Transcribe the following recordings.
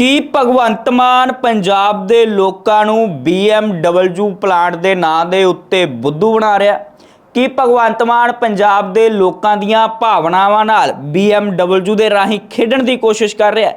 ਕੀ ਭਗਵੰਤ ਮਾਨ ਪੰਜਾਬ ਦੇ ਲੋਕਾਂ ਨੂੰ BMW ਪਲਾਂਟ ਦੇ ਨਾਂ ਦੇ ਉੱਤੇ ਬੁੱਧੂ ਬਣਾ ਰਿਹਾ? ਕੀ ਭਗਵੰਤ ਮਾਨ ਪੰਜਾਬ ਦੇ ਲੋਕਾਂ ਦੀਆਂ ਭਾਵਨਾਵਾਂ ਨਾਲ BMW ਦੇ ਰਾਹੀਂ ਖੇਡਣ ਦੀ ਕੋਸ਼ਿਸ਼ ਕਰ ਰਿਹਾ?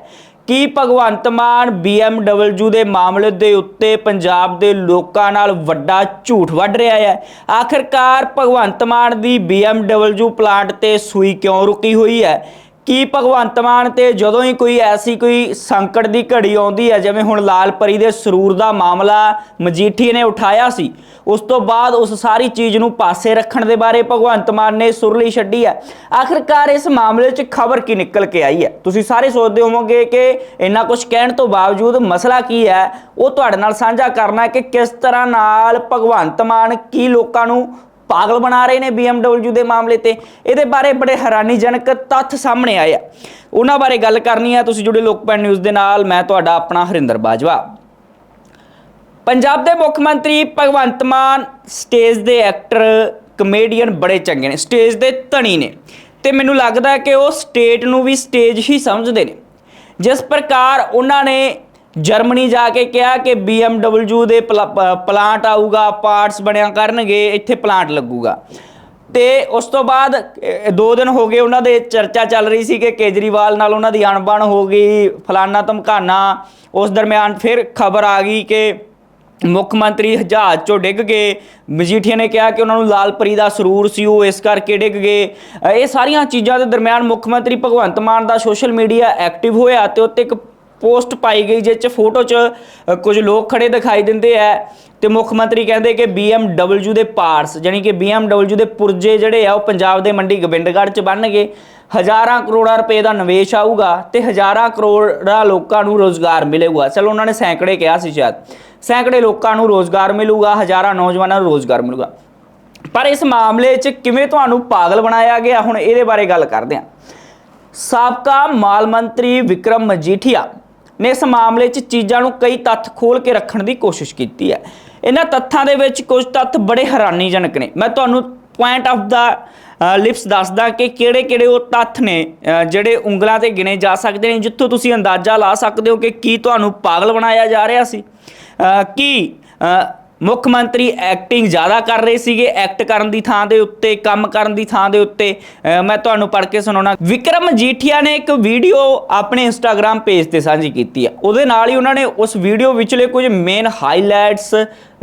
ਕੀ ਭਗਵੰਤ ਮਾਨ BMW ਦੇ ਮਾਮਲੇ ਦੇ ਉੱਤੇ ਪੰਜਾਬ ਦੇ ਲੋਕਾਂ ਨਾਲ ਵੱਡਾ ਝੂਠ ਵੱਢ ਰਿਹਾ ਹੈ? ਆਖਿਰਕਾਰ ਭਗਵੰਤ ਮਾਨ ਦੀ BMW ਪਲਾਂਟ ਤੇ ਸੂਈ ਕਿਉਂ ਰੁਕੀ ਹੋਈ ਹੈ? ਕੀ ਭਗਵੰਤ ਮਾਨ ਤੇ ਜਦੋਂ ਹੀ ਕੋਈ ਐਸੀ ਕੋਈ ਸੰਕਟ ਦੀ ਘੜੀ ਆਉਂਦੀ ਹੈ, ਜਿਵੇਂ ਹੁਣ ਲਾਲ ਪਰੀ ਦੇ ਸਰੂਰ ਦਾ ਮਾਮਲਾ ਮਜੀਠੀ ਨੇ ਉਠਾਇਆ ਸੀ, ਉਸ ਤੋਂ ਬਾਅਦ ਉਸ ਸਾਰੀ ਚੀਜ਼ ਨੂੰ ਪਾਸੇ ਰੱਖਣ ਦੇ ਬਾਰੇ ਭਗਵੰਤ ਮਾਨ ਨੇ ਸੁਰਲੀ ਛੱਡੀ ਹੈ। ਆਖਿਰਕਾਰ ਇਸ ਮਾਮਲੇ 'ਚ ਖਬਰ ਕੀ ਨਿਕਲ ਕੇ ਆਈ ਹੈ? ਤੁਸੀਂ ਸਾਰੇ ਸੋਚਦੇ ਹੋਵੋਗੇ ਕਿ ਇੰਨਾ ਕੁਝ ਕਹਿਣ ਤੋਂ ਬਾਵਜੂਦ ਮਸਲਾ ਕੀ ਹੈ? ਉਹ ਤੁਹਾਡੇ ਨਾਲ ਸਾਂਝਾ ਕਰਨਾ ਕਿ ਕਿਸ ਤਰ੍ਹਾਂ ਨਾਲ ਭਗਵੰਤ ਮਾਨ ਕੀ ਲੋਕਾਂ ਨੂੰ ਪਾਗਲ ਬਣਾ ਰਹੇ ਨੇ BMW ਦੇ ਮਾਮਲੇ ਤੇ। ਇਹਦੇ ਬਾਰੇ ਬੜੇ ਹੈਰਾਨੀਜਨਕ ਤੱਥ ਸਾਹਮਣੇ ਆਏ ਆ। ਉਹਨਾਂ ਬਾਰੇ ਗੱਲ ਕਰਨੀ ਹੈ ਤੁਸੀਂ ਜੁੜੇ ਲੋਕਪਾਲ ਨਿਊਜ਼ ਦੇ ਨਾਲ। ਮੈਂ ਤੁਹਾਡਾ ਆਪਣਾ ਹਰਿੰਦਰ ਬਾਜਵਾ। ਪੰਜਾਬ ਦੇ ਮੁੱਖ ਮੰਤਰੀ ਭਗਵੰਤ ਮਾਨ ਸਟੇਜ ਦੇ ਐਕਟਰ, ਕਮੇਡੀਅਨ ਬੜੇ ਚੰਗੇ ਨੇ। ਸਟੇਜ ਦੇ ਧਣੀ ਨੇ। ਤੇ ਮੈਨੂੰ ਲੱਗਦਾ ਕਿ ਉਹ ਸਟੇਟ ਨੂੰ ਵੀ ਸਟੇਜ ਹੀ ਸਮਝਦੇ ਨੇ। ਜਿਸ ਪ੍ਰਕਾਰ ਉਹਨਾਂ ਨੇ ਜਰਮਨੀ ਜਾ ਕੇ ਕਿਹਾ ਕਿ BMW ਦੇ ਪਲਾ- ਪਲਾਂਟ ਆਊਗਾ ਪਾਰਟਸ ਬਣਿਆ ਕਰਨਗੇ ਇੱਥੇ ਪਲਾਂਟ ਲੱਗੂਗਾ। ਤੇ ਉਸ ਤੋਂ ਬਾਅਦ ਅਹ, ਦੋ ਦਿਨ ਹੋ ਗਏ ਉਹਨਾਂ ਦੇ ਚਰਚਾ ਚੱਲ ਰਹੀ ਸੀ ਕਿ ਕੇਜਰੀਵਾਲ ਨਾਲ ਉਹਨਾਂ ਦੀ ਅਣਬਣ ਹੋ ਗਈ ਫਲਾਨਾ ਧਮਕਾਨਾ। ਉਸ ਦਰਮਿਆਨ ਫਿਰ ਖਬਰ ਆ ਗਈ ਕਿ ਮੁੱਖ ਮੰਤਰੀ ਹਜ਼ਾਜ਼ ਚੋਂ ਡਿੱਗ ਗਏ। ਮਜੀਠੀਆ ਨੇ ਕਿਹਾ ਕਿ ਉਹਨਾਂ ਨੂੰ ਲਾਲਪਰੀ ਦਾ ਸਰੂਰ ਸੀ ਉਹ ਇਸ ਕਰਕੇ ਡਿੱਗ ਗਏ। ਇਹ ਸਾਰੀਆਂ ਚੀਜ਼ਾਂ ਦੇ ਦਰਮਿਆਨ ਮੁੱਖ ਮੰਤਰੀ ਭਗਵੰਤ ਮਾਨ ਦਾ ਸੋਸ਼ਲ ਮੀਡੀਆ ਐਕਟਿਵ ਹੋਇਆ ਤੇ ਉੱਤੇ ਇੱਕ ਪੋਸਟ ਪਾਈ ਗਈ ਜਿਸ ਚ ਫੋਟੋ ਚ ਕੁਝ ਲੋਕ ਖੜੇ ਦਿਖਾਈ ਦਿੰਦੇ ਆ ਤੇ ਮੁੱਖ ਮੰਤਰੀ ਕਹਿੰਦੇ ਕਿ BMW ਦੇ ਪਾਰਟਸ ਯਾਨੀ ਕਿ BMW ਦੇ ਪੁਰਜੇ ਜਿਹੜੇ ਆ, ਉਹ ਪੰਜਾਬ ਦੇ ਮੰਡੀ ਗੋਬਿੰਦਗੜ੍ਹ ਚ ਬਣਨਗੇ। ਹਜ਼ਾਰਾਂ ਕਰੋੜਾਂ ਰੁਪਏ ਦਾ ਨਿਵੇਸ਼ ਆਊਗਾ ਤੇ ਹਜ਼ਾਰਾਂ ਕਰੋੜਾਂ ਲੋਕਾਂ ਨੂੰ ਰੋਜ਼ਗਾਰ ਮਿਲੇਗਾ। ਚਲੋ, ਉਹਨਾਂ ਨੇ ਸੈਂਕੜੇ ਕਿਹਾ ਸੀ ਸ਼ਾਇਦ। ਸੈਂਕੜੇ ਲੋਕਾਂ ਨੂੰ ਰੋਜ਼ਗਾਰ ਮਿਲੂਗਾ, ਹਜ਼ਾਰਾਂ ਨੌਜਵਾਨਾਂ ਨੂੰ ਰੋਜ਼ਗਾਰ ਮਿਲੂਗਾ। ਪਰ ਇਸ ਮਾਮਲੇ 'ਚ ਕਿਵੇਂ ਤੁਹਾਨੂੰ ਪਾਗਲ ਬਣਾਇਆ ਗਿਆ, ਹੁਣ ਇਹਦੇ ਬਾਰੇ ਗੱਲ ਕਰਦੇ ਹਾਂ ਸਾਬਕਾ ਮਾਲ ਮੰਤਰੀ ਵਿਕਰਮ ਮਜੀਠੀਆ ਨੇ ਇਸ ਮਾਮਲੇ 'ਚ ਚੀਜ਼ਾਂ ਨੂੰ ਕਈ ਤੱਥ ਖੋਲ ਕੇ ਰੱਖਣ ਦੀ ਕੋਸ਼ਿਸ਼ ਕੀਤੀ ਹੈ। ਇਹਨਾਂ ਤੱਥਾਂ ਦੇ ਵਿੱਚ ਕੁਝ ਤੱਥ ਬੜੇ ਹੈਰਾਨੀਜਨਕ ਨੇ। ਮੈਂ ਤੁਹਾਨੂੰ ਪੁਆਇੰਟ ਆਫ ਦਾ ਲਿਪਸ ਦੱਸਦਾ ਕਿ ਕਿਹੜੇ-ਕਿਹੜੇ ਉਹ ਤੱਥ ਨੇ ਜਿਹੜੇ ਉਂਗਲਾਂ ਤੇ ਗਿਣੇ ਜਾ ਸਕਦੇ ਨੇ, ਜਿੱਥੋਂ ਤੁਸੀਂ ਅੰਦਾਜ਼ਾ ਲਾ ਸਕਦੇ ਹੋ ਕਿ ਕੀ ਤੁਹਾਨੂੰ ਪਾਗਲ ਬਣਾਇਆ ਜਾ ਰਿਹਾ ਸੀ। ਕੀ ਮੁੱਖ ਮੰਤਰੀ ਐਕਟਿੰਗ ਜ਼ਿਆਦਾ ਕਰ ਰਹੇ ਸੀਗੇ ਐਕਟ ਕਰਨ ਦੀ ਥਾਂ ਦੇ ਉੱਤੇ, ਕੰਮ ਕਰਨ ਦੀ ਥਾਂ ਦੇ ਉੱਤੇ ਮੈਂ ਤੁਹਾਨੂੰ ਪੜ੍ਹ ਕੇ ਸੁਣਾਉਣਾ। ਵਿਕਰਮ ਜੀਠੀਆ ਨੇ ਇੱਕ ਵੀਡੀਓ ਆਪਣੇ ਇੰਸਟਾਗ੍ਰam ਪੇਜ ਤੇ ਸਾਂਝੀ ਕੀਤੀ ਆ। ਉਹਦੇ ਨਾਲ ਹੀ ਉਹਨਾਂ ਨੇ ਉਸ ਵੀਡੀਓ ਵਿਚਲੇ ਕੁਝ ਮੇਨ ਹਾਈਲਾਈਟਸ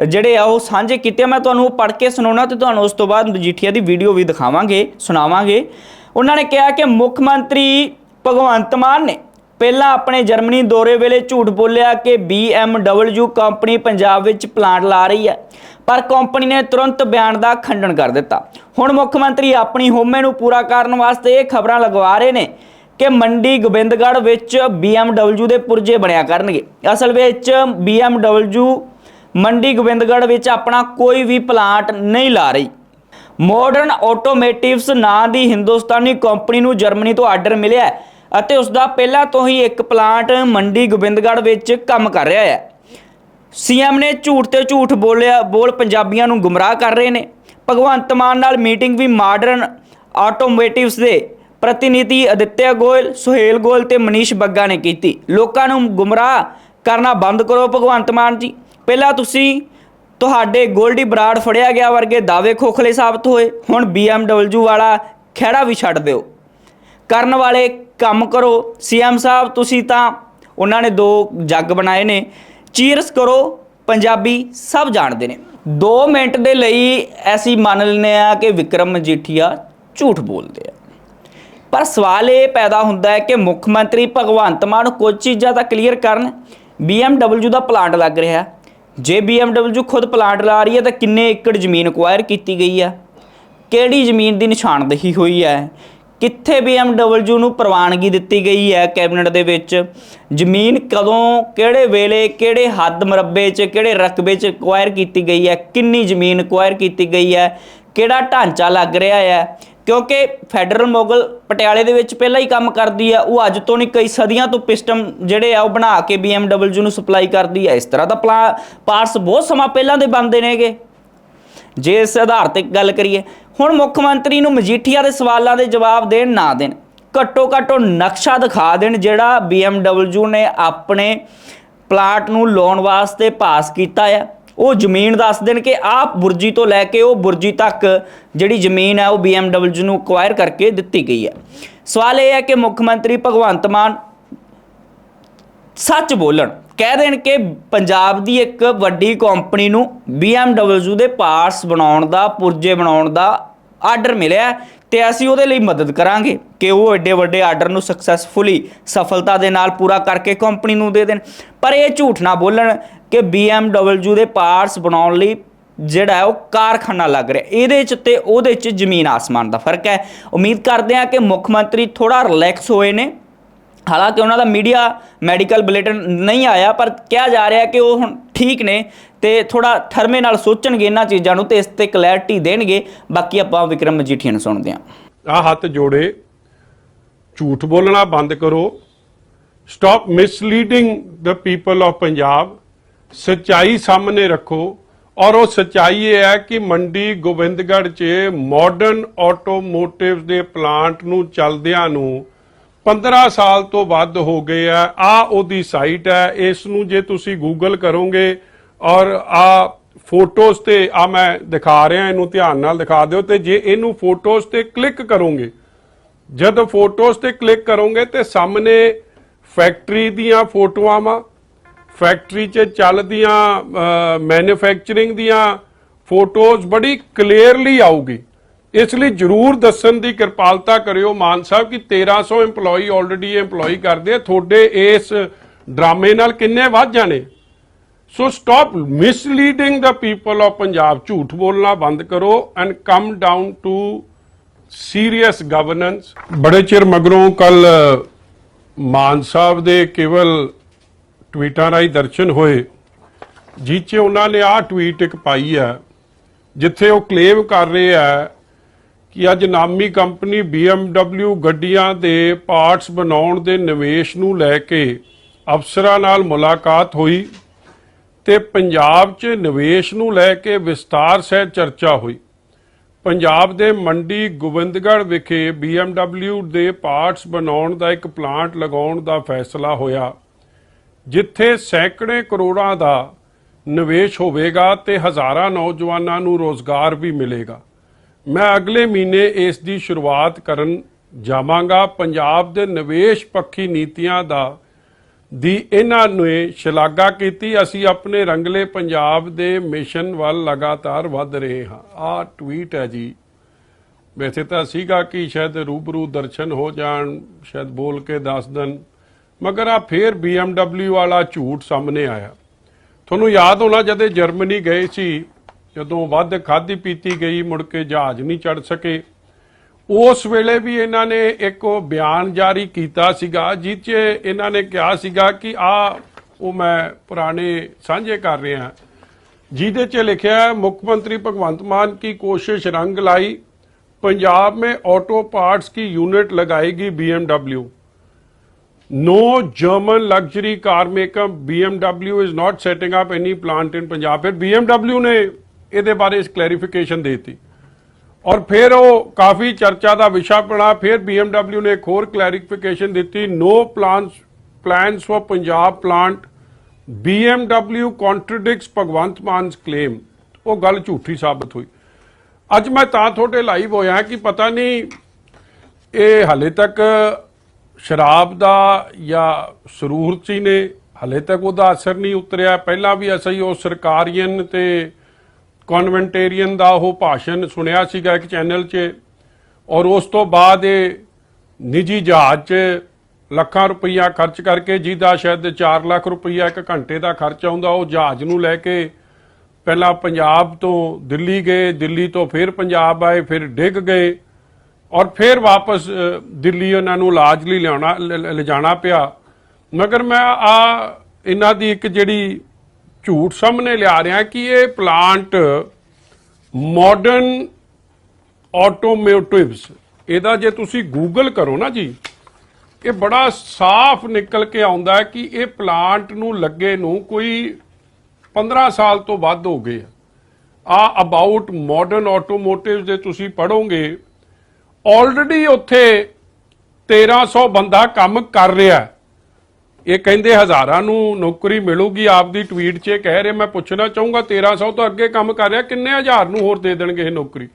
ਜਿਹੜੇ ਆ ਉਹ ਸਾਂਝੇ ਕੀਤੇ ਮੈਂ ਤੁਹਾਨੂੰ ਉਹ ਪੜ੍ਹ ਕੇ ਸੁਣਾਉਣਾ ਤੇ ਤੁਹਾਨੂੰ ਉਸ ਤੋਂ ਬਾਅਦ ਮਜੀਠੀਆ ਦੀ ਵੀਡੀਓ ਵੀ ਦਿਖਾਵਾਂਗੇ, ਸੁਣਾਵਾਂਗੇ। ਉਹਨਾਂ ਨੇ ਕਿਹਾ ਕਿ ਮੁੱਖ ਮੰਤਰੀ ਭਗਵੰਤ ਮਾਨ ਨੇ ਪਹਿਲਾਂ ਆਪਣੇ ਜਰਮਨੀ ਦੌਰੇ ਵੇਲੇ ਝੂਠ ਬੋਲਿਆ ਕਿ BMW ਕੰਪਨੀ ਪੰਜਾਬ ਵਿੱਚ ਪਲਾਂਟ ਲਾ ਰਹੀ ਹੈ, ਪਰ ਕੰਪਨੀ ਨੇ ਤੁਰੰਤ ਬਿਆਨ ਦਾ ਖੰਡਨ ਕਰ ਦਿੱਤਾ। ਹੁਣ ਮੁੱਖ ਮੰਤਰੀ ਆਪਣੀ ਹੋਮੇ ਨੂੰ ਪੂਰਾ ਕਰਨ ਵਾਸਤੇ ਇਹ ਖਬਰਾਂ ਲਗਵਾ ਰਹੇ ਨੇ ਕਿ ਮੰਡੀ ਗੋਬਿੰਦਗੜ੍ਹ ਵਿੱਚ BMW ਦੇ ਪੁਰਜੇ ਬਣਿਆ ਕਰਨਗੇ। ਅਸਲ ਵਿੱਚ BMW ਮੰਡੀ ਗੋਬਿੰਦਗੜ੍ਹ ਵਿੱਚ ਆਪਣਾ ਕੋਈ ਵੀ ਪਲਾਂਟ ਨਹੀਂ ਲਾ ਰਹੀ। ਮਾਡਰਨ ਆਟੋਮੇਟਿਵਸ ਨਾਂ ਦੀ ਹਿੰਦੁਸਤਾਨੀ ਕੰਪਨੀ ਨੂੰ ਜਰਮਨੀ ਤੋਂ ਆਰਡਰ ਮਿਲਿਆ ਹੈ। ਅਤੇ ਉਸ ਦਾ ਪਹਿਲਾਂ ਤੋਂ ਹੀ ਇੱਕ ਪਲਾਂਟ ਮੰਡੀ ਗੋਬਿੰਦਗੜ੍ਹ ਵਿੱਚ ਕੰਮ ਕਰ ਰਿਹਾ ਹੈ। ਸੀਐਮ ਨੇ ਝੂਠ ਤੇ ਝੂਠ ਬੋਲਿਆ, ਬੋਲ ਪੰਜਾਬੀਆਂ ਨੂੰ ਗੁੰਮਰਾਹ ਕਰ ਰਹੇ ਨੇ। ਭਗਵੰਤ ਮਾਨ ਨਾਲ ਮੀਟਿੰਗ ਵੀ ਮਾਡਰਨ ਆਟੋਮੋਟਿਵਸ ਦੇ ਪ੍ਰਤੀਨਿਧੀ ਅਦਿੱਤਿਆ ਗੋਇਲ, ਸੁਹੇਲ ਗੋਇਲ ਤੇ ਮਨੀਸ਼ ਬੱਗਾ ਨੇ ਕੀਤੀ। ਲੋਕਾਂ ਨੂੰ ਗੁੰਮਰਾਹ ਕਰਨਾ ਬੰਦ ਕਰੋ ਭਗਵੰਤ ਮਾਨ ਜੀ। ਪਹਿਲਾਂ ਤੁਸੀਂ ਤੁਹਾਡੇ ਗੋਲਡੀ ਬਰਾੜ ਫੜਿਆ ਗਿਆ ਵਰਗੇ ਦਾਅਵੇ ਖੋਖਲੇ ਸਾਬਤ ਹੋਏ। ਹੁਣ BMW ਵਾਲਾ ਖਹਿੜਾ ਵੀ ਛੱਡ ਦਿਓ। ਕਰਨ ਵਾਲੇ ਕੰਮ ਕਰੋ। ਸੀਐਮ ਸਾਹਿਬ, ਤੁਸੀਂ ਤਾਂ ਉਹਨਾਂ ਨੇ ਦੋ ਜੱਗ ਬਣਾਏ ਨੇ। ਚੀਅਰਸ ਕਰੋ, ਪੰਜਾਬੀ ਸਭ ਜਾਣਦੇ ਨੇ। 2 ਮਿੰਟ ਦੇ ਲਈ ਐਸੀ ਮੰਨ ਲੈਂਦੇ ਆ ਕਿ ਵਿਕਰਮ ਮਜੀਠੀਆ ਝੂਠ ਬੋਲਦੇ ਆ। ਪਰ ਸਵਾਲ ਇਹ ਪੈਦਾ ਹੁੰਦਾ ਹੈ ਕਿ ਮੁੱਖ ਮੰਤਰੀ ਭਗਵੰਤ ਮਾਨ ਕੁਝ ਚੀਜ਼ਾਂ ਤਾਂ ਕਲੀਅਰ ਕਰਨ। BMW ਦਾ ਪਲਾਂਟ ਲੱਗ ਰਿਹਾ ਜੇ BMW ਖੁਦ ਪਲਾਂਟ ਲਾ ਰਹੀ ਹੈ ਤਾਂ ਕਿੰਨੇ ਏਕੜ ਜ਼ਮੀਨ ਅਕਵਾਇਰ ਕੀਤੀ ਗਈ ਹੈ? ਕਿਹੜੀ ਜ਼ਮੀਨ ਦੀ ਨਿਸ਼ਾਨਦੇਹੀ ਹੋਈ ਹੈ? ਕਿੱਥੇ BMW ਨੂੰ ਪ੍ਰਵਾਨਗੀ ਦਿੱਤੀ ਗਈ ਹੈ ਕੈਬਨਿਟ ਦੇ ਵਿੱਚ? ਜ਼ਮੀਨ ਕਦੋਂ, ਕਿਹੜੇ ਵੇਲੇ, ਕਿਹੜੇ ਹੱਦ ਮਰਬੇ 'ਚ, ਕਿਹੜੇ ਰਕਬੇ 'ਚ ਅਕਵਾਇਰ ਕੀਤੀ ਗਈ ਹੈ? ਕਿੰਨੀ ਜ਼ਮੀਨ ਅਕਵਾਇਰ ਕੀਤੀ ਗਈ ਹੈ? ਕਿਹੜਾ ਢਾਂਚਾ ਲੱਗ ਰਿਹਾ ਹੈ? ਕਿਉਂਕਿ ਫੈਡਰਲ ਮੋਗਲ ਪਟਿਆਲੇ ਦੇ ਵਿੱਚ ਪਹਿਲਾਂ ਹੀ ਕੰਮ ਕਰਦੀ ਆ, ਉਹ ਅੱਜ ਤੋਂ ਨਹੀਂ, ਕਈ ਸਦੀਆਂ ਤੋਂ ਪਿਸਟਮ ਜਿਹੜੇ ਆ ਉਹ ਬਣਾ ਕੇ BMW ਨੂੰ ਸਪਲਾਈ ਕਰਦੀ ਆ। ਇਸ ਤਰ੍ਹਾਂ ਦਾ ਪਾਰਟਸ ਬਹੁਤ ਸਮਾਂ ਪਹਿਲਾਂ ਦੇ ਬਣਦੇ ਨੇਗੇ। ਜੇ ਇਸ ਆਧਾਰ ਤੇ ਗੱਲ ਕਰੀਏ ਹੁਣ ਮੁੱਖ ਮੰਤਰੀ ਨੂੰ ਮਜੀਠੀਆ ਦੇ ਸਵਾਲਾਂ ਦੇ ਜਵਾਬ ਦੇਣ ਨਾ ਦੇਣ। ਘੱਟੋ ਘੱਟ ਉਹ ਨਕਸ਼ਾ ਦਿਖਾ ਦੇਣ ਜਿਹੜਾ BMW ਨੇ ਆਪਣੇ ਪਲਾਟ ਨੂੰ ਲਾਉਣ ਵਾਸਤੇ ਪਾਸ ਕੀਤਾ ਹੈ ਉਹ ਜ਼ਮੀਨ ਦੱਸ ਦੇਣ ਕਿ ਆਪ ਬੁਰਜੀ ਤੋਂ ਲੈ ਕੇ ਉਹ ਬੁਰਜੀ ਤੱਕ ਜਿਹੜੀ ਜ਼ਮੀਨ ਹੈ ਉਹ BMW ਨੂੰ ਅਕਵਾਇਰ ਕਰਕੇ ਦਿੱਤੀ ਗਈ ਹੈ ਸਵਾਲ ਇਹ ਹੈ ਕਿ ਮੁੱਖ ਮੰਤਰੀ ਭਗਵੰਤ ਮਾਨ ਸੱਚ ਬੋਲਣ। ਕਹਿ ਦੇਣ ਕਿ ਪੰਜਾਬ ਦੀ ਇੱਕ ਵੱਡੀ ਕੰਪਨੀ ਨੂੰ BMW ਦੇ ਪਾਰਟਸ ਬਣਾਉਣ ਦਾ, ਪੁਰਜੇ ਬਣਾਉਣ ਦਾ ਆਰਡਰ ਮਿਲਿਆ ਹੈ ਤੇ ਅਸੀਂ ਉਹਦੇ ਲਈ ਮਦਦ ਕਰਾਂਗੇ ਕਿ ਉਹ ਐਡੇ ਵੱਡੇ ਆਰਡਰ ਨੂੰ ਸਕਸੈਸਫੁਲੀ ਸਫਲਤਾ ਦੇ ਨਾਲ ਪੂਰਾ ਕਰਕੇ ਕੰਪਨੀ ਨੂੰ ਦੇ ਦੇਣ। ਪਰ ਇਹ ਝੂਠ ਨਾ ਬੋਲਣ ਕਿ BMW ਦੇ ਪਾਰਟਸ ਬਣਾਉਣ ਲਈ ਜਿਹੜਾ ਉਹ ਕਾਰਖਾਨਾ ਲੱਗ ਰਿਹਾ ਇਹਦੇ ਚ ਤੇ ਉਹਦੇ ਚ ਜ਼ਮੀਨ ਆਸਮਾਨ ਦਾ ਫ਼ਰਕ ਹੈ। ਉਮੀਦ ਕਰਦੇ ਹਾਂ ਕਿ ਮੁੱਖ ਮੰਤਰੀ ਥੋੜਾ ਰਿਲੈਕਸ ਹੋਏ ਨੇ। ਹਾਲਾਂਕਿ ਉਹਨਾਂ ਦਾ ਮੀਡੀਆ ਮੈਡੀਕਲ ਬੁਲੇਟਿਨ ਨਹੀਂ ਆਇਆ, ਪਰ ਕਿਹਾ ਜਾ ਰਿਹਾ ਕਿ ਉਹ ਹੁਣ ਠੀਕ ਨੇ ਤੇ ਥੋੜਾ ਥਰਮੇ ਨਾਲ ਸੋਚਣਗੇ ਇਹਨਾਂ ਚੀਜ਼ਾਂ ਨੂੰ ਤੇ ਇਸ ਤੇ ਕਲੈਰਿਟੀ ਦੇਣਗੇ। ਬਾਕੀ ਆਪਾਂ ਵਿਕਰਮ ਮਜੀਠੀਆ ਨੂੰ ਸੁਣਦੇ ਹਾਂ। ਆ ਹੱਥ ਜੋੜੇ, ਝੂਠ ਬੋਲਣਾ ਬੰਦ ਕਰੋ। Stop misleading the people of Punjab ਸਚਾਈ ਸਾਹਮਣੇ ਰੱਖੋ। ਔਰ ਉਹ ਸਚਾਈ ਇਹ ਹੈ ਕਿ ਮੰਡੀ ਗੋਬਿੰਦਗੜ੍ਹ 'ਚ ਮਾਡਰਨ ਆਟੋਮੋਟਿਵ ਦੇ ਪਲਾਂਟ ਨੂੰ ਚੱਲਦਿਆਂ ਨੂੰ 15 ਸਾਲ ਤੋਂ ਵੱਧ ਹੋ ਗਏ ਆ। ਆ ਉਹਦੀ ਸਾਈਟ ਹੈ। ਇਸ ਨੂੰ ਜੇ ਤੁਸੀਂ ਗੂਗਲ ਕਰੋਗੇ ਔਰ ਆ ਫੋਟੋਜ਼ ਤੇ ਆ ਮੈਂ ਦਿਖਾ ਰਿਹਾ, ਇਹਨੂੰ ਧਿਆਨ ਨਾਲ ਦਿਖਾ ਦਿਓ ਤੇ ਜੇ ਇਹਨੂੰ ਫੋਟੋਜ਼ ਤੇ ਕਲਿੱਕ ਕਰੋਗੇ, ਜਦ ਫੋਟੋਜ਼ ਤੇ ਕਲਿੱਕ ਕਰੋਗੇ ਤੇ ਸਾਹਮਣੇ ਫੈਕਟਰੀ ਦੀਆਂ ਫੋਟੋਆਂ ਵਾ ਫੈਕਟਰੀ 'ਚ ਚੱਲਦੀਆਂ ਮੈਨੂਫੈਕਚਰਿੰਗ ਦੀਆਂ ਫੋਟੋਜ਼ ਬੜੀ ਕਲੀਅਰਲੀ ਆਊਗੀ। ਇਸ ਲਈ ਜਰੂਰ ਦੱਸਣ ਦੀ ਕਿਰਪਾਲਤਾ ਕਰਿਓ ਮਾਨ ਸਾਹਿਬ ਕਿ 1300 EMPLOYE ਆਲਰੇਡੀ EMPLOYE ਕਰਦੇ ਆ। ਤੁਹਾਡੇ ਇਸ ਡਰਾਮੇ ਨਾਲ ਕਿੰਨੇ ਵੱਧ ਜਾਣੇ? So stop misleading the people of Punjab. ਝੂਠ ਬੋਲਣਾ ਬੰਦ ਕਰੋ and come down to serious governance ਬੜੇ ਚਿਰ ਮਗਰੋਂ ਕੱਲ ਮਾਨ ਸਾਹਿਬ ਦੇ ਕੇਵਲ ਟਵੀਟਾਂ ਰਾਹੀਂ ਦਰਸ਼ਨ ਹੋਏ, ਜਿਹ 'ਚ ਉਹਨਾਂ ਨੇ ਆਹ ਟਵੀਟ ਇੱਕ ਪਾਈ ਹੈ, ਜਿੱਥੇ ਉਹ ਕਲੇਮ ਕਰ ਰਹੇ ਆ ਕਿ ਅੱਜ ਨਾਮੀ ਕੰਪਨੀ BMW ਗੱਡੀਆਂ ਦੇ ਪਾਰਟਸ ਬਣਾਉਣ ਦੇ ਨਿਵੇਸ਼ ਨੂੰ ਲੈ ਕੇ ਅਫਸਰਾਂ ਨਾਲ ਮੁਲਾਕਾਤ ਹੋਈ ਤੇ ਪੰਜਾਬ 'ਚ ਨਿਵੇਸ਼ ਨੂੰ ਲੈ ਕੇ ਵਿਸਤਾਰ ਸਹਿਤ ਚਰਚਾ ਹੋਈ। ਪੰਜਾਬ ਦੇ ਮੰਡੀ ਗੋਬਿੰਦਗੜ੍ਹ ਵਿਖੇ BMW ਦੇ ਪਾਰਟਸ ਬਣਾਉਣ ਦਾ ਇੱਕ ਪਲਾਂਟ ਲਗਾਉਣ ਦਾ ਫੈਸਲਾ ਹੋਇਆ, ਜਿੱਥੇ ਸੈਂਕੜੇ ਕਰੋੜਾਂ ਦਾ ਨਿਵੇਸ਼ ਹੋਵੇਗਾ ਤੇ ਹਜ਼ਾਰਾਂ ਨੌਜਵਾਨਾਂ ਨੂੰ ਰੋਜ਼ਗਾਰ ਵੀ ਮਿਲੇਗਾ। ਮੈਂ ਅਗਲੇ ਮਹੀਨੇ ਇਸ ਦੀ ਸ਼ੁਰੂਆਤ ਕਰਨ ਜਾਵਾਂਗਾ। ਪੰਜਾਬ ਦੇ ਨਿਵੇਸ਼ ਪੱਖੀ ਨੀਤੀਆਂ ਦਾ ਦੀ ਇਹਨਾਂ ਨੇ ਸ਼ਲਾਘਾ ਕੀਤੀ। ਅਸੀਂ ਆਪਣੇ ਰੰਗਲੇ ਪੰਜਾਬ ਦੇ ਮਿਸ਼ਨ ਵੱਲ ਲਗਾਤਾਰ ਵੱਧ ਰਹੇ ਹਾਂ। ਆਹ ਟਵੀਟ ਹੈ ਜੀ। ਵੈਸੇ ਤਾਂ ਸੀਗਾ ਕਿ ਸ਼ਾਇਦ ਰੂਬਰੂ ਦਰਸ਼ਨ ਹੋ ਜਾਣ, ਸ਼ਾਇਦ ਬੋਲ ਕੇ ਦੱਸ ਦੇਣ। ਮਗਰ ਆ ਫੇਰ BMW ਵਾਲਾ ਝੂਠ ਸਾਹਮਣੇ ਆਇਆ। ਤੁਹਾਨੂੰ ਯਾਦ ਹੋਣਾ ਜਦੋਂ ਜਰਮਨੀ ਗਏ ਸੀ ਜਦੋਂ ਵੱਧ ਖਾਦੀ ਪੀਤੀ ਗਈ ਮੁੜ ਕੇ ਜਹਾਜ਼ ਨਹੀਂ ਚੜ ਸਕੇ ਉਸ ਵੇਲੇ ਵੀ ਇਹਨਾਂ ਨੇ ਇੱਕ ਉਹ ਬਿਆਨ ਜਾਰੀ ਕੀਤਾ ਸੀਗਾ ਜਿਹ 'ਚ ਇਹਨਾਂ ਨੇ ਕਿਹਾ ਸੀਗਾ ਕਿ ਆ ਉਹ ਮੈਂ ਪੁਰਾਣੇ ਸਾਂਝੇ ਕਰ ਰਿਹਾ ਜਿਹਦੇ 'ਚ ਲਿਖਿਆ ਹੈ ਮੁੱਖ ਮੰਤਰੀ ਭਗਵੰਤ ਮਾਨ की कोशिश रंग लाई पंजाब में ऑटो पार्ट्स की यूनिट लगाएगी BMW no German luxury car maker BMW is not setting up any plant in Punjab ਫਿਰ BMW ਨੇ ਇਹਦੇ ਬਾਰੇ ਇਸ ਕਲੈਰੀਫਿਕੇਸ਼ਨ ਦੇਤੀ। ਔਰ ਫਿਰ ਉਹ ਕਾਫੀ ਚਰਚਾ ਦਾ ਵਿਸ਼ਾ ਬਣਾ, ਫਿਰ BMW ਨੇ ਇੱਕ ਹੋਰ ਕਲੈਰੀਫਿਕੇਸ਼ਨ ਦਿੱਤੀ no plans plans for Punjab plant BMW contradicts Bhagwant Mann's claim ਉਹ ਗੱਲ ਝੂਠੀ ਸਾਬਤ ਹੋਈ। ਅੱਜ ਮੈਂ ਤਾਂ ਤੁਹਾਡੇ ਲਾਈਵ ਹੋਇਆ ਕਿ ਪਤਾ ਨਹੀਂ ਇਹ ਹਲੇ ਤੱਕ ਸ਼ਰਾਬ ਦਾ ਜਾਂ ਸਰੂਰਤੀ ਨੇ, ਹਲੇ ਤੱਕ ਉਹਦਾ ਅਸਰ ਨਹੀਂ ਉਤਰਿਆ। ਪਹਿਲਾਂ ਵੀ ਅਸੀਂ ਉਹ ਸਰਕਾਰੀਅਨ ਤੇ ਕਨਵੈਂਟੇਰੀਅਨ ਦਾ ਉਹ ਭਾਸ਼ਣ ਸੁਣਿਆ ਸੀਗਾ ਇੱਕ ਚੈਨਲ 'ਚ ਔਰ ਉਸ ਤੋਂ ਬਾਅਦ ਇਹ ਨਿੱਜੀ ਜਹਾਜ਼ 'ਚ ਲੱਖਾਂ ਰੁਪਈਆ ਖਰਚ ਕਰਕੇ ਜਿਹਦਾ ਸ਼ਾਇਦ 4 ਲੱਖ ਰੁਪਈਆ ਇੱਕ ਘੰਟੇ ਦਾ ਖਰਚ ਆਉਂਦਾ, ਉਹ ਜਹਾਜ਼ ਨੂੰ ਲੈ ਕੇ ਪਹਿਲਾਂ ਪੰਜਾਬ ਤੋਂ ਦਿੱਲੀ ਗਏ, ਦਿੱਲੀ ਤੋਂ ਫਿਰ ਪੰਜਾਬ ਆਏ, ਫਿਰ ਡਿੱਗ ਗਏ ਔਰ ਫਿਰ ਵਾਪਸ ਦਿੱਲੀ ਉਹਨਾਂ ਨੂੰ ਇਲਾਜ ਲਈ ਲਿਆਉਣਾ, ਲ- ਲ- ਲਿਜਾਣਾ ਪਿਆ। ਮਗਰ ਮੈਂ ਆ, ਇਹਨਾਂ ਦੀ ਇੱਕ ਜਿਹੜੀ ਝੂਠ ਸਾਹਮਣੇ ਲਿਆ ਰਿਹਾ ਕਿ ਇਹ ਪਲਾਂਟ ਮਾਡਰਨ ਆਟੋਮੋਟਿਵਸ ਇਹਦਾ ਜੇ ਤੁਸੀਂ ਗੂਗਲ ਕਰੋ ਨਾ ਜੀ, ਇਹ ਬੜਾ ਸਾਫ਼ ਨਿਕਲ ਕੇ ਆਉਂਦਾ ਹੈ ਕਿ ਇਹ ਪਲਾਂਟ ਨੂੰ ਲੱਗੇ ਨੂੰ ਕੋਈ 15 ਸਾਲ ਤੋਂ ਵੱਧ ਹੋ ਗਏ ਆ ਅਬਾਊਟ ਮਾਡਰਨ ਆਟੋਮੋਟਿਵਸ ਦੇ ਤੁਸੀਂ ਪੜੋਗੇ ਆਲਰੇਡੀ ਉੱਥੇ 1300 ਬੰਦਾ ਕੰਮ ਕਰ ਰਿਹਾ ਹੈ। ਇਹ ਕਹਿੰਦੇ ਹਜ਼ਾਰਾਂ ਨੂੰ ਨੌਕਰੀ ਮਿਲੂਗੀ। ਆਪਦੀ ਟਵੀਟ 'ਚ ਇਹ ਕਹਿ ਰਹੇ, ਮੈਂ ਪੁੱਛਣਾ ਚਾਹੂੰਗਾ 1300 ਤੋਂ ਅੱਗੇ ਕੰਮ ਕਰ ਰਿਹਾ, ਕਿੰਨੇ ਹਜ਼ਾਰ ਨੂੰ ਹੋਰ ਦੇ ਦੇਣਗੇ ਇਹ ਨੌਕਰੀ?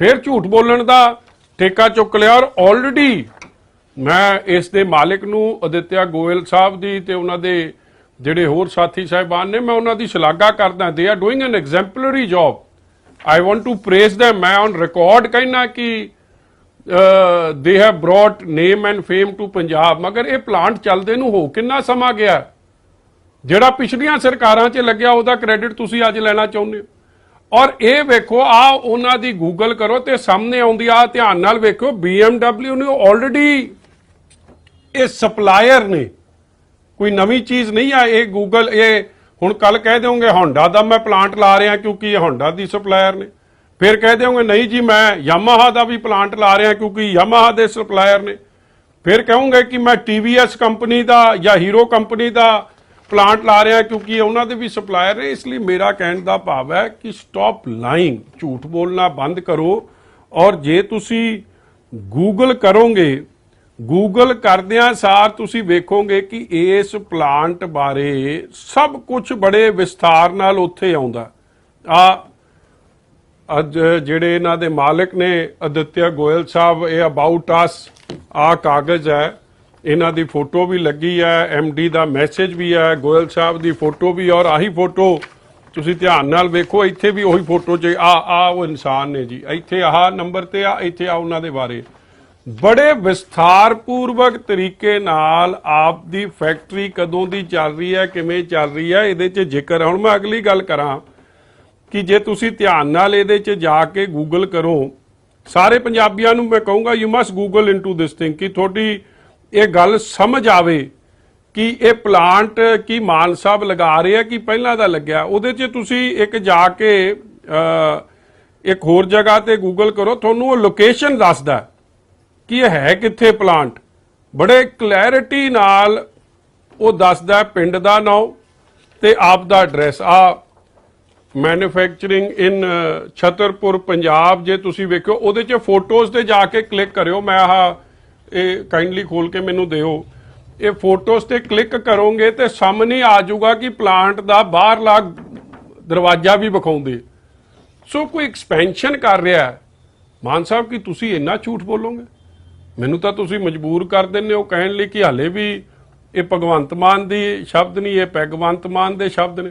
ਫਿਰ ਝੂਠ ਬੋਲਣ ਦਾ ਠੇਕਾ ਚੁੱਕ ਲਿਆ ਔਰ ਆਲਰੇਡੀ ਮੈਂ ਇਸ ਦੇ ਮਾਲਕ ਨੂੰ ਅਦਿੱਤਿਆ ਗੋਇਲ ਸਾਹਿਬ ਦੀ ਤੇ ਉਹਨਾਂ ਦੇ ਜਿਹੜੇ ਹੋਰ ਸਾਥੀ ਸਾਹਿਬਾਨ ਨੇ, ਮੈਂ ਉਹਨਾਂ ਦੀ ਸ਼ਲਾਘਾ ਕਰਦਾ they are doing an exemplary job I want to praise them. ਮੈਂ ਔਨ ਰਿਕਾਰਡ ਕਹਿਣਾ ਕਿ they have brought name and fame to Punjab. ਮਗਰ ਇਹ ਪਲਾਂਟ ਚੱਲਦੇ ਨੂੰ ਹੋ ਕਿੰਨਾ ਸਮਾਂ ਗਿਆ? ਜਿਹੜਾ ਪਿਛਲੀਆਂ ਸਰਕਾਰਾਂ 'ਚ ਲੱਗਿਆ, ਉਹਦਾ ਕ੍ਰੈਡਿਟ ਤੁਸੀਂ ਅੱਜ ਲੈਣਾ ਚਾਹੁੰਦੇ ਹੋ। ਔਰ ਇਹ ਵੇਖੋ, ਆ ਉਹਨਾਂ ਦੀ ਗੂਗਲ ਕਰੋ ਤੇ ਸਾਹਮਣੇ ਆਉਂਦੀ ਆ, ਧਿਆਨ ਨਾਲ ਵੇਖੋ BMW ਨੇ ਆਲਰੇਡੀ ਇਹ ਸਪਲਾਇਰ ਨੇ। ਕੋਈ ਨਵੀਂ ਚੀਜ਼ ਨਹੀਂ ਆ, ਇਹ ਗੂਗਲ ਇਹ ਹੁਣ ਕੱਲ ਕਹਿ ਦਿਓਗੇ ਹੋਂਡਾ ਦਾ ਮੈਂ ਪਲਾਂਟ ਲਾ ਰਿਹਾ ਕਿਉਂਕਿ ਇਹ ਹੋਂਡਾ ਦੀ ਸਪਲਾਇਰ ਨੇ। ਫਿਰ ਕਹਿ ਦਿਓਗੇ, ਨਹੀਂ ਜੀ, ਮੈਂ ਯਾਮਾਹਾ ਦਾ ਵੀ ਪਲਾਂਟ ਲਾ ਰਿਹਾ ਕਿਉਂਕਿ ਯਾਮਾਹਾ ਦੇ ਸਪਲਾਇਰ ਨੇ। ਫਿਰ ਕਹੋਗੇ ਕਿ ਮੈਂ TVS ਕੰਪਨੀ ਦਾ ਜਾਂ ਹੀਰੋ ਕੰਪਨੀ ਦਾ ਪਲਾਂਟ ਲਾ ਰਿਹਾ ਕਿਉਂਕਿ ਉਹਨਾਂ ਦੇ ਵੀ ਸਪਲਾਇਰ ਨੇ। ਇਸ ਲਈ ਮੇਰਾ ਕਹਿਣ ਦਾ ਭਾਵ ਹੈ ਕਿ ਸਟਾਪ ਲਾਈਂਗ ਝੂਠ ਬੋਲਣਾ ਬੰਦ ਕਰੋ। ਔਰ ਜੇ ਤੁਸੀਂ ਗੂਗਲ ਕਰੋਗੇ ਗੂਗਲ ਕਰਦਿਆਂ ਸਾਰ ਤੁਸੀਂ ਵੇਖੋਗੇ ਕਿ ਇਸ ਪਲਾਂਟ ਬਾਰੇ ਸਭ ਕੁਝ ਬੜੇ ਵਿਸਥਾਰ ਨਾਲ ਉੱਥੇ ਆਉਂਦਾ। ਆ ਅੱਜ ਜਿਹੜੇ ਇਹਨਾਂ ਦੇ ਮਾਲਕ ਨੇ ਅਦਿੱਤਿਆ ਗੋਇਲ ਸਾਹਿਬ, ਇਹ ਅਬਾਊਟ ਅਸ ਆ ਕਾਗਜ਼ ਹੈ। ਇਹਨਾਂ ਦੀ ਫੋਟੋ ਵੀ ਲੱਗੀ ਹੈ ਐਮਡੀ ਦਾ ਮੈਸੇਜ ਵੀ ਹੈ, ਗੋਇਲ ਸਾਹਿਬ ਦੀ ਫੋਟੋ ਵੀ ਔਰ ਆਹੀ ਫੋਟੋ। ਤੁਸੀਂ ਧਿਆਨ ਨਾਲ ਵੇਖੋ, ਇੱਥੇ ਵੀ ਉਹੀ ਫੋਟੋ 'ਚ ਆ ਆ ਉਹ ਇਨਸਾਨ ਨੇ ਜੀ। ਇੱਥੇ ਆਹ ਨੰਬਰ ਤੇ ਆ, ਇੱਥੇ ਆ ਉਹਨਾਂ ਦੇ ਬਾਰੇ। ਬੜੇ ਵਿਸਥਾਰ ਪੂਰਵਕ ਤਰੀਕੇ ਨਾਲ ਆਪ ਦੀ ਫੈਕਟਰੀ ਕਦੋਂ ਦੀ ਚੱਲ ਰਹੀ ਹੈ, ਕਿਵੇਂ ਚੱਲ ਰਹੀ ਹੈ, ਇਹਦੇ 'ਚ ਜ਼ਿਕਰ ਹੁਣ ਮੈਂ ਅਗਲੀ ਗੱਲ ਕਰਾਂ। ਕਿ ਜੇ ਤੁਸੀਂ ਧਿਆਨ ਨਾਲ ਇਹਦੇ 'ਚ ਜਾ ਕੇ ਗੂਗਲ ਕਰੋ, ਸਾਰੇ ਪੰਜਾਬੀਆਂ ਨੂੰ ਮੈਂ ਕਹੂੰਗਾ you must google into this thing ਕਿ ਤੁਹਾਡੀ ਇਹ ਗੱਲ ਸਮਝ ਆਵੇ ਕਿ ਇਹ ਪਲਾਂਟ ਕੀ ਮਾਨ ਸਾਹਿਬ ਲਗਾ ਰਹੇ ਆ, ਕਿ ਪਹਿਲਾਂ ਦਾ ਲੱਗਿਆ। ਉਹਦੇ 'ਚ ਤੁਸੀਂ ਇੱਕ ਜਾ ਕੇ ਇੱਕ ਹੋਰ ਜਗ੍ਹਾ ਤੇ ਗੂਗਲ ਕਰੋ, ਤੁਹਾਨੂੰ ਉਹ ਲੋਕੇਸ਼ਨ ਦੱਸਦਾ ਕਿ ਇਹ ਹੈ ਕਿੱਥੇ ਪਲਾਂਟ ਬੜੇ ਕਲੈਰਿਟੀ ਨਾਲ ਉਹ ਦੱਸਦਾ ਪਿੰਡ ਦਾ ਨਾਮ ਤੇ ਆਪ ਦਾ ਐਡਰੈਸ ਆ ਮੈਨੂਫੈਕਚਰਿੰਗ ਇਨ ਛਤਰਪੁਰ ਪੰਜਾਬ ਜੇ ਤੁਸੀਂ ਵੇਖੋ ਉਹਦੇ 'ਚ ਫੋਟੋਜ਼ ਤੇ ਜਾ ਕੇ ਕਲਿੱਕ ਕਰਿਓ। ਮੈਂ ਆਹ, ਇਹ ਕਾਈਂਡਲੀ ਖੋਲ ਕੇ ਮੈਨੂੰ ਦਿਓ। ਇਹ ਫੋਟੋਜ਼ ਤੇ ਕਲਿੱਕ ਕਰੋਗੇ ਤੇ ਸਾਹਮਣੇ ਆ ਜਾਊਗਾ ਕਿ ਪਲਾਂਟ ਦਾ ਬਾਹਰਲਾ ਦਰਵਾਜ਼ਾ ਵੀ ਵਿਖਾਉਂਦੇ। ਸੋ ਕੋਈ ਐਕਸਪੈਂਸ਼ਨ ਕਰ ਰਿਹਾ ਹੈ। ਮਾਨ ਸਾਹਿਬ, ਕਿ ਤੁਸੀਂ ਇੰਨਾ ਝੂਠ ਬੋਲੋਗੇ? ਮੈਨੂੰ ਤਾਂ ਤੁਸੀਂ ਮਜਬੂਰ ਕਰ ਦਿੰਦੇ ਹੋ ਕਹਿਣ ਲਈ ਕਿ ਹਾਲੇ ਵੀ ਇਹ ਭਗਵੰਤ ਮਾਨ ਦੀ ਸ਼ਬਦ ਨਹੀਂ, ਇਹ ਪੈਗਵੰਤ ਮਾਨ ਦੇ ਸ਼ਬਦ ਨੇ।